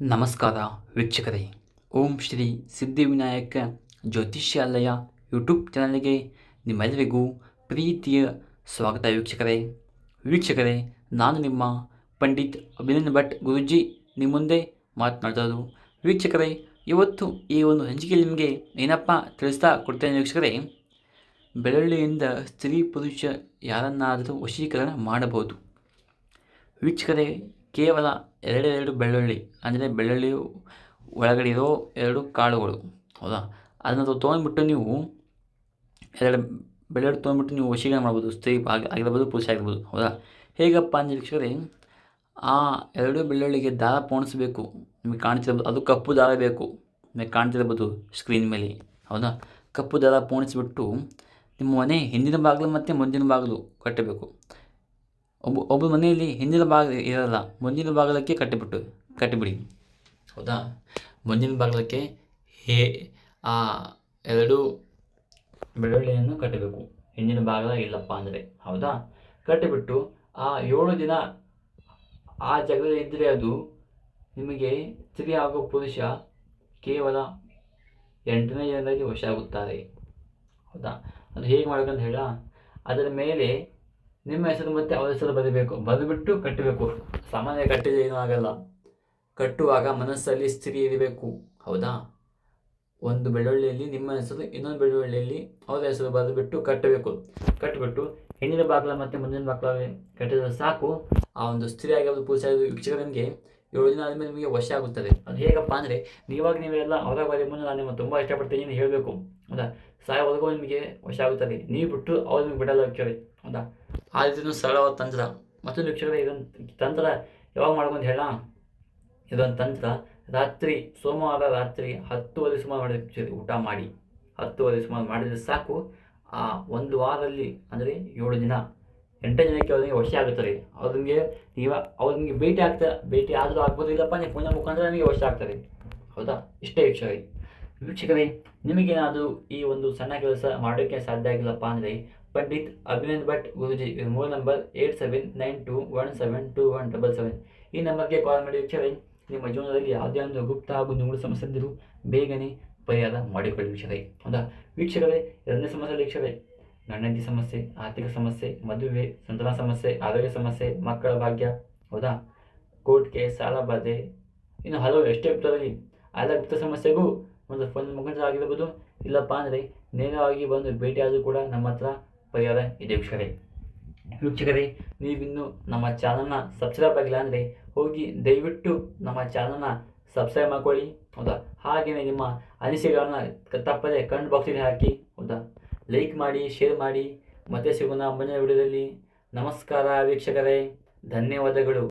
ನಮಸ್ಕಾರ ವೀಕ್ಷಕರೇ. ಓಂ ಶ್ರೀ ಸಿದ್ಧಿವಿನಾಯಕ ಜ್ಯೋತಿಷ್ಯಾಲಯ ಯೂಟ್ಯೂಬ್ ಚಾನಲ್ಗೆ ನಿಮ್ಮೆಲ್ಲರಿಗೂ ಪ್ರೀತಿಯ ಸ್ವಾಗತ ವೀಕ್ಷಕರೇ. ವೀಕ್ಷಕರೇ, ನಾನು ನಿಮ್ಮ ಪಂಡಿತ್ ಅಭಿನಂದನ್ ಭಟ್ ಗುರುಜಿ. ನಿಮ್ಮ ಮುಂದೆ ಮಾತನಾಡ್ತಾರು ವೀಕ್ಷಕರೇ, ಇವತ್ತು ಈ ಒಂದು ಹಂಚಿಕೆಯಲ್ಲಿ ನಿಮಗೆ ಏನಪ್ಪ ತಿಳಿಸ್ತಾ ಕೊಡ್ತೇನೆ ವೀಕ್ಷಕರೇ. ಬೆಳ್ಳುಳ್ಳಿಯಿಂದ ಸ್ತ್ರೀ ಪುರುಷ ಯಾರನ್ನಾದರೂ ವಶೀಕರಣ ಮಾಡಬಹುದು. ವೀಕ್ಷಕರೇ ಕೇವಲ ಎರಡು ಬೆಳ್ಳುಳ್ಳಿ ಅಂದರೆ ಬೆಳ್ಳುಳ್ಳಿ ಒಳಗಡೆ ಇರೋ ಎರಡು ಕಾಳುಗಳು, ಹೌದಾ? ಅದನ್ನು ತೊಗೊಂಡ್ಬಿಟ್ಟು ನೀವು ಎರಡು ಬೆಳ್ಳುಳ್ಳಿ ತೊಗೊಂಡ್ಬಿಟ್ಟು ನೀವು ವಶೀಕರಣ ಮಾಡ್ಬೋದು, ಸ್ತ್ರೀ ಆಗಿ, ಆಗಿರ್ಬೋದು, ಪುರುಷ ಆಗಿರ್ಬೋದು, ಹೌದಾ? ಹೇಗಪ್ಪ ಅಂದರೆ ವೀಕ್ಷಕರೇ, ಆ ಎರಡು ಬೆಳ್ಳುಳ್ಳಿಗೆ ದಾರ ಪೋಣಿಸ್ಬೇಕು, ನಿಮಗೆ ಕಾಣ್ತಿರ್ಬೋದು, ಅದು ಕಪ್ಪು ದಾರ ಬೇಕು, ನಿಮಗೆ ಕಾಣ್ತಿರ್ಬೋದು ಸ್ಕ್ರೀನ್ ಮೇಲೆ, ಹೌದಾ? ಕಪ್ಪು ದಾರ ಪೋಣಿಸ್ಬಿಟ್ಟು ನಿಮ್ಮ ಮನೆ ಹಿಂದಿನ ಬಾಗಿಲು ಮತ್ತು ಮುಂದಿನ ಬಾಗಿಲು ಕಟ್ಟಬೇಕು. ಒಬ್ಬ ಒಬ್ಬ ಮನೆಯಲ್ಲಿ ಹಿಂದಿನ ಭಾಗ ಇರಲ್ಲ, ಮುಂದಿನ ಬಾಗಿಲಕ್ಕೆ ಕಟ್ಟಿಬಿಟ್ಟು, ಕಟ್ಟಿಬಿಡಿ. ಹೌದಾ? ಮುಂದಿನ ಬಾಗಿಲಕ್ಕೆ ಹೇ, ಆ ಎರಡು ಬೆಳ್ಳುಳ್ಳಿಯನ್ನು ಕಟ್ಟಬೇಕು. ಹಿಂದಿನ ಭಾಗದ ಇಲ್ಲಪ್ಪ ಅಂದರೆ, ಹೌದಾ? ಕಟ್ಟಿಬಿಟ್ಟು ಆ ಏಳು ದಿನ ಆ ಜಾಗದಲ್ಲಿ ಇದ್ದರೆ ಅದು ನಿಮಗೆ ಸ್ತ್ರೀ ಆಗೋ ಪುರುಷ ಕೇವಲ ಎಂಟನೇ ದಿನದಲ್ಲಿ ವಶ ಆಗುತ್ತಾರೆ. ಹೌದಾ? ಅದು ಹೇಗೆ ಮಾಡಬೇಕಂತ ಹೇಳ, ಅದರ ಮೇಲೆ ನಿಮ್ಮ ಹೆಸರು ಮತ್ತು ಅವರ ಹೆಸರು ಬರೀಬೇಕು. ಬರೆದುಬಿಟ್ಟು ಕಟ್ಟಬೇಕು. ಸಾಮಾನ್ಯ ಕಟ್ಟಿದ್ರೆ ಏನೂ ಆಗಲ್ಲ. ಕಟ್ಟುವಾಗ ಮನಸ್ಸಲ್ಲಿ ಸ್ಥಿತಿ ಇರಬೇಕು. ಹೌದಾ? ಒಂದು ಬೆಳ್ಳುಳ್ಳಿಯಲ್ಲಿ ನಿಮ್ಮ ಹೆಸರು, ಇನ್ನೊಂದು ಬೆಳ್ಳುಳ್ಳಿಯಲ್ಲಿ ಅವರ ಹೆಸರು ಬರೆದುಬಿಟ್ಟು ಕಟ್ಟಬೇಕು. ಕಟ್ಟಿಬಿಟ್ಟು ಹೆಣ್ಣಿನ ಬಾಗಿಲ ಮತ್ತು ಮುಂದಿನ ಬಾಗಿಲ ಕಟ್ಟಿದ್ರೆ ಸಾಕು. ಆ ಒಂದು ಸ್ತ್ರೀ ಆಗಿರೋದು ಪೂಜೆ ವೀಕ್ಷಕರಿಗೆ ಏಳು ದಿನ ಆದಮೇಲೆ ನಿಮಗೆ ವಶ ಆಗುತ್ತದೆ. ಅದು ಹೇಗಪ್ಪ ಅಂದರೆ, ನೀವಾಗ ನೀವೆಲ್ಲ ಅವರ ಬರೀ ಮುಂದೆ ನಾನು ನಿಮ್ಮನ್ನು ತುಂಬ ಇಷ್ಟಪಡ್ತೀನಿ ಅಂತ ಹೇಳಬೇಕು. ಹೌದಾ? ಸಾಯೋವರೆಗೂ ನಿಮಗೆ ವಶ ಆಗುತ್ತದೆ. ನೀವು ಬಿಟ್ಟು ಅವ್ರು ನಿಮ್ಗೆ ಬಿಡಲ್ಲ ವೀಕ್ಷಕರೇ ಹೌದಾ? ಆ ರೀತಿಯೂ ಸರಳವಾದ ತಂತ್ರ. ಮತ್ತೊಂದು ವೀಕ್ಷಕರೇ ಇದೊಂದು ತಂತ್ರ ಯಾವಾಗ ಮಾಡ್ಕೊಂಡು ಹೇಳ? ಇದೊಂದು ತಂತ್ರ ರಾತ್ರಿ, ಸೋಮವಾರ ರಾತ್ರಿ ಹತ್ತುವರೆ ಸುಮಾರು ಮಾಡಿದ ಊಟ ಮಾಡಿ. ಹತ್ತುವರೆ ಸುಮಾರು ಮಾಡಿದರೆ ಸಾಕು. ಆ ಒಂದು ವಾರದಲ್ಲಿ ಅಂದರೆ ಏಳು ದಿನ. ಎಂಟನೇ ಜನಕ್ಕೆ ಅವ್ರಿಗೆ ವಶ ಆಗುತ್ತದೆ ಅವ್ರಿಗೆ ನೀವು ಅವ್ರು ನಿಮಗೆ ಭೇಟಿ ಆಗ್ತಾ, ಭೇಟಿ ಆದರೂ ಆಗ್ಬೋದು ಇಲ್ಲಪ್ಪ ನೀವು ಫೋನ್ ಮುಖಾಂತರ ನಿಮಗೆ ವಶ ಆಗ್ತಾರೆ. ಹೌದಾ? ಇಷ್ಟೇ ವೀಕ್ಷಕರೇ. ವೀಕ್ಷಕರೇ, ನಿಮಗೇನಾದರೂ ಈ ಒಂದು ಸಣ್ಣ ಕೆಲಸ ಮಾಡೋಕ್ಕೆ ಸಾಧ್ಯ ಆಗಿಲ್ಲಪ್ಪ ಅಂದರೆ Pandit Abhinand Bhat Guruji mobile number eight seven nine two one seven two one double seven. ಈ ನಂಬರ್ಗೆ ಕಾಲ್ ಮಾಡಿ ವೀಕ್ಷಕರೇ, ನಿಮ್ಮ ಜೀವನದಲ್ಲಿ ಯಾವುದೇ ಒಂದು ಗುಪ್ತ ಹಾಗೂ ನುಂಗುಳು ಸಮಸ್ಯೆ ಇದ್ದರೂ ಬೇಗನೆ ಪರಿಹಾರ ಮಾಡಿಕೊಳ್ಳಿ ವೀಕ್ಷಕರೇ. ಹೌದಾ? ವೀಕ್ಷಕರೇ, ಎರಡನೇ ಸಮಸ್ಯೆ ವೀಕ್ಷಕರೇ ಗಂಡಂತಿ ಸಮಸ್ಯೆ, ಆರ್ಥಿಕ ಸಮಸ್ಯೆ, ಮದುವೆ, ಸಂತಾನ ಸಮಸ್ಯೆ, ಆರೋಗ್ಯ ಸಮಸ್ಯೆ, ಮಕ್ಕಳ ಭಾಗ್ಯ. ಹೌದಾ? ಕೋರ್ಟ್ ಸಾಲ ಬಾಧೆ. ಇನ್ನು ಹಲವು ಎಷ್ಟೇ ಇರ್ತದಲ್ಲಿ ಆಧಾರಿತ ಸಮಸ್ಯೆಗೂ ಒಂದು ಫೋನ್ ಮುಖಾಂತರ ಆಗಿರ್ಬೋದು ಇಲ್ಲಪ್ಪ ಅಂದರೆ ನೇರವಾಗಿ ಬಂದು ಭೇಟಿಯಾದರೂ ಕೂಡ ನಮ್ಮ ಹತ್ರ ಪರಿಹಾರ ಇದೆ ವೀಕ್ಷಕರೇ. ವೀಕ್ಷಕರೇ, ನೀವಿನ್ನು ನಮ್ಮ ಚಾನಲ್ನ ಸಬ್ಸ್ಕ್ರೈಬ್ ಆಗಿಲ್ಲ ಅಂದರೆ ಹೋಗಿ ದಯವಿಟ್ಟು ನಮ್ಮ ಚಾನಲ್ನ ಸಬ್ಸ್ಕ್ರೈಬ್ ಮಾಡ್ಕೊಳ್ಳಿ. ಹೌದಾ? ಹಾಗೆಯೇ ನಿಮ್ಮ ಅನಿಸಿಕೆಗಳನ್ನ ತಪ್ಪದೆ ಕಮೆಂಟ್ ಬಾಕ್ಸಲ್ಲಿ ಹಾಕಿ. ಹೌದಾ? ಲೈಕ್ ಮಾಡಿ ಶೇರ್ ಮಾಡಿ. ಮತ್ತೆ ಸಿಗೋಣ ಮುಂದಿನ ವಿಡಿಯೋದಲ್ಲಿ ನಮಸ್ಕಾರ ವೀಕ್ಷಕರೇ. ಧನ್ಯವಾದಗಳು.